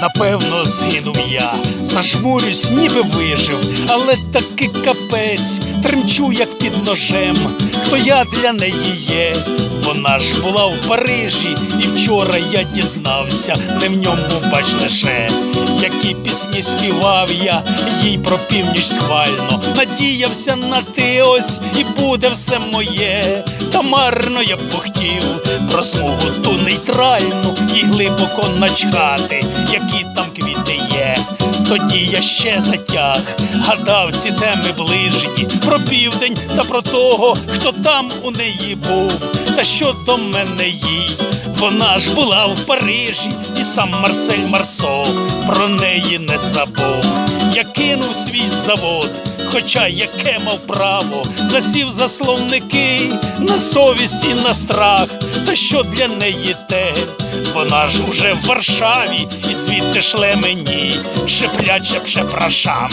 Напевно, згинув я, зажмурюсь, ніби вижив, але таки капець, тремчу, як під ножем. Хто я для неї є? Вона ж була в Парижі, і вчора я дізнався, не в ньому бач лише, які пісні співав я, їй про північ схвально. Надіявся на ти ось, і буде все моє. Та марно я б хотів про смугу ту нейтральну і глибоко начхати, які там квіти є. Тоді я ще затяг, гадав ці теми ближні, про південь та про того, хто там у неї був, та що до мене їй. Вона ж була в Парижі, і сам Марсель Марсо про неї не забув. Я кинув свій завод, хоча яке мав право, засів за словники на совість і на страх. Та що для неї те? Ж уже в Варшаві, і звідти шле мені, шепляче пшепрашам.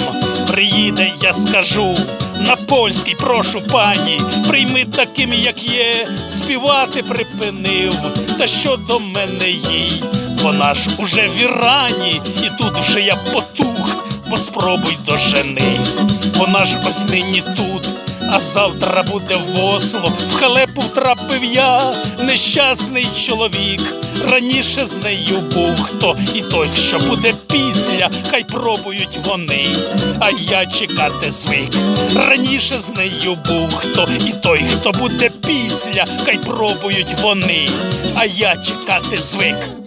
Приїде, я скажу. На польський прошу пані, прийми таким, як є, співати припинив. Та що до мене їй? Вона ж уже в Ірані, і тут вже я потух, бо спробуй дожени. Вона ж ось нині тут, а завтра буде в Осло. В халепу втрапив я, нещасний чоловік. Раніше з нею був хто і той, що буде після, хай пробують вони, а я чекати звик. Раніше з нею був хто і той, хто буде після, хай пробують вони, а я чекати звик.